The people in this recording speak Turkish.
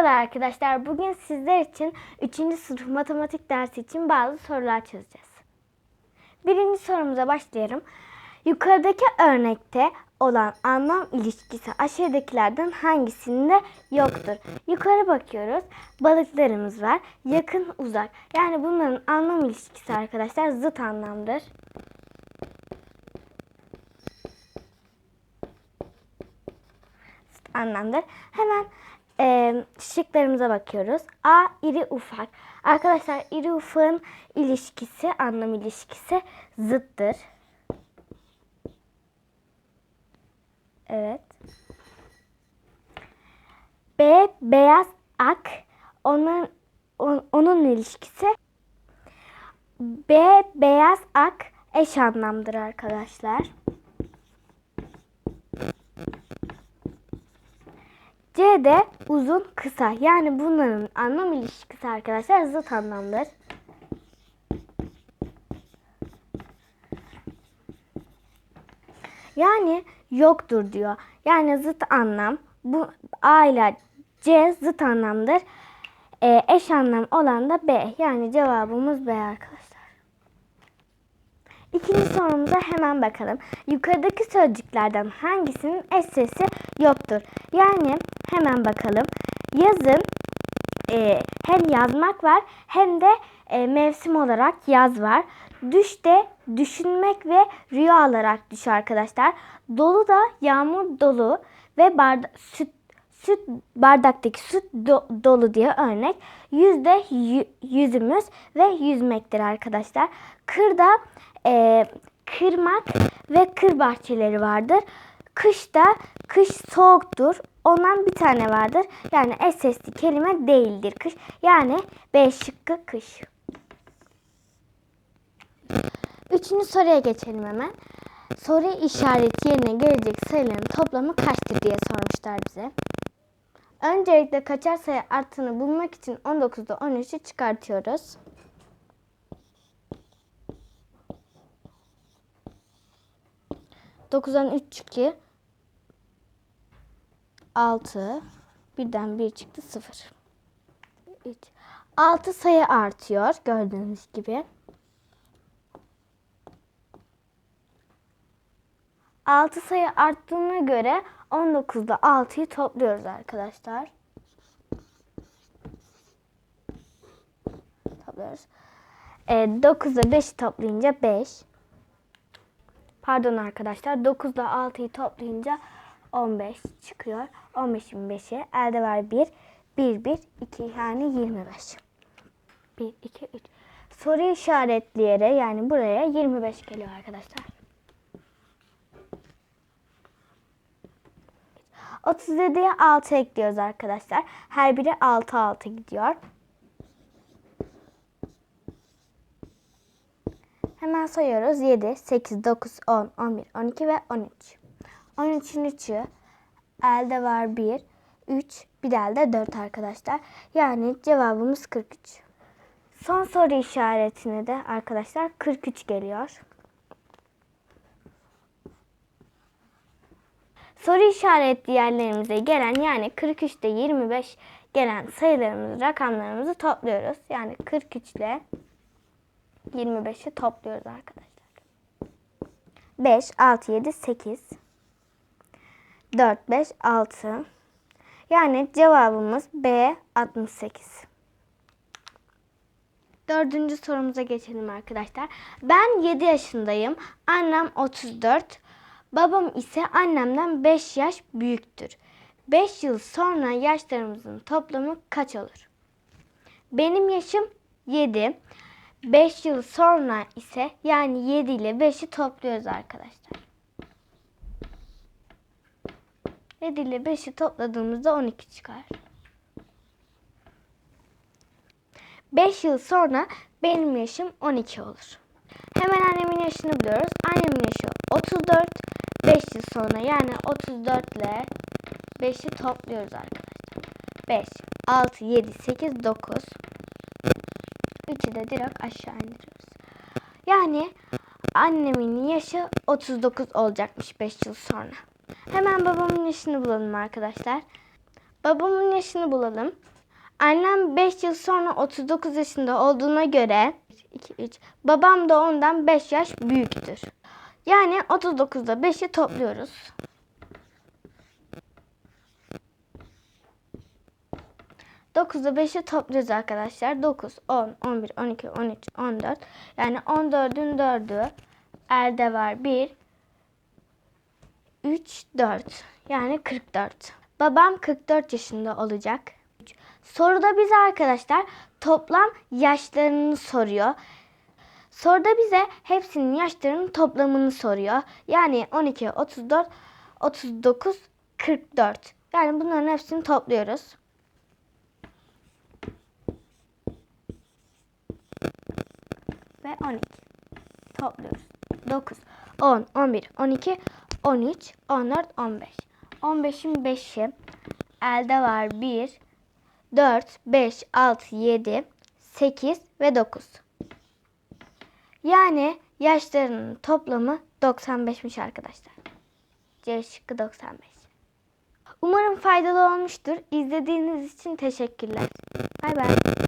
Merhabalar arkadaşlar. Bugün sizler için 3. sınıf matematik dersi için bazı sorular çözeceğiz. Birinci sorumuza başlayalım. Yukarıdaki örnekte olan anlam ilişkisi aşağıdakilerden hangisinde yoktur? Yukarı bakıyoruz. Balıklarımız var. Yakın, uzak. Yani bunların anlam ilişkisi arkadaşlar zıt anlamdır. Anlamdır. Hemen e, şıklarımıza bakıyoruz. A iri ufak. Arkadaşlar iri ufağın ilişkisi, anlam ilişkisi zıttır. Evet. B beyaz ak. Onun on- onun ilişkisi B beyaz ak eş anlamdır arkadaşlar. C de uzun kısa. Yani bunların anlam ilişkisi arkadaşlar zıt anlamdır. Yani yoktur diyor. Yani zıt anlam. Bu A ile C zıt anlamdır. Ee, eş anlam olan da B. Yani cevabımız B arkadaşlar. İkinci sorumuza hemen bakalım. Yukarıdaki sözcüklerden hangisinin eş sesi yoktur? Yani hemen bakalım. Yazın e, hem yazmak var hem de e, mevsim olarak yaz var. Düş de düşünmek ve rüya olarak düş arkadaşlar. Dolu da yağmur dolu ve barda, süt süt bardaktaki süt do- dolu diye örnek. Yüz de yü- yüzümüz ve yüzmektir arkadaşlar. Kırda e, kırmak ve kır bahçeleri vardır. Kışta kış soğuktur. Ondan bir tane vardır. Yani sesli kelime değildir kış. Yani B şıkkı kış. Üçüncü soruya geçelim hemen. Soru işareti yerine gelecek sayıların toplamı kaçtır diye sormuşlar bize. Öncelikle kaçar sayı arttığını bulmak için 19'da 13'ü çıkartıyoruz. Dokuzdan 3 çıktı. 6. Birden 1 çıktı 0. 3. 6 sayı artıyor gördüğünüz gibi. 6 sayı arttığına göre 19'da 6'yı topluyoruz arkadaşlar. Topluyoruz. E, 9'da 5'i toplayınca 5. Pardon arkadaşlar 9'da 6'yı toplayınca 15 çıkıyor. 15'in 5'i elde var 1. 1, 1, 2 yani 25. 1, 2, 3. Soru işaretleyerek yani buraya 25 geliyor arkadaşlar. 37'ye 6 ekliyoruz arkadaşlar. Her biri 6 6 gidiyor. Hemen sayıyoruz. 7, 8, 9, 10, 11, 12 ve 13. 13'ün 3'ü elde var 1, 3, bir de elde 4 arkadaşlar. Yani cevabımız 43. Son soru işaretine de arkadaşlar 43 geliyor. Soru işaretli yerlerimize gelen yani 43 ile 25 gelen sayılarımızı, rakamlarımızı topluyoruz. Yani 43 ile 25'i topluyoruz arkadaşlar. 5, 6, 7, 8, 4, 5, 6. Yani cevabımız B 68. Dördüncü sorumuza geçelim arkadaşlar. Ben 7 yaşındayım. Annem 34. Babam ise annemden 5 yaş büyüktür. 5 yıl sonra yaşlarımızın toplamı kaç olur? Benim yaşım 7. 5 yıl sonra ise yani 7 ile 5'i topluyoruz arkadaşlar. 7 ile 5'i topladığımızda 12 çıkar. 5 yıl sonra benim yaşım 12 olur. Hemen annemin yaşını buluyoruz. Annemin yaşı 34. 5 yıl sonra yani 34 ile 5'i topluyoruz arkadaşlar. 5, 6, 7, 8, 9. 3'ü de direkt aşağı indiriyoruz. Yani annemin yaşı 39 olacakmış 5 yıl sonra. Hemen babamın yaşını bulalım arkadaşlar. Babamın yaşını bulalım. Annem 5 yıl sonra 39 yaşında olduğuna göre 2, 3. Babam da ondan 5 yaş büyüktür. Yani 39'da 5'i topluyoruz. Dokuzda 5'i topluyoruz arkadaşlar. 9, 10, 11, 12, 13, 14. Yani 14'ün 4'ü elde var. 1, 3, 4. Yani 44. Babam 44 yaşında olacak. Soruda bize arkadaşlar toplam yaşlarını soruyor. Soruda bize hepsinin yaşlarının toplamını soruyor. Yani 12, 34, 39, 44. Yani bunların hepsini topluyoruz. Ve 12. Topluyoruz. 9, 10, 11, 12, 13, 14, 15. 15'in 5'i elde var 1, 4, 5, 6, 7, 8 ve 9. Yani yaşlarının toplamı 95'miş arkadaşlar. C şıkkı 95. Umarım faydalı olmuştur. İzlediğiniz için teşekkürler. Bay bay.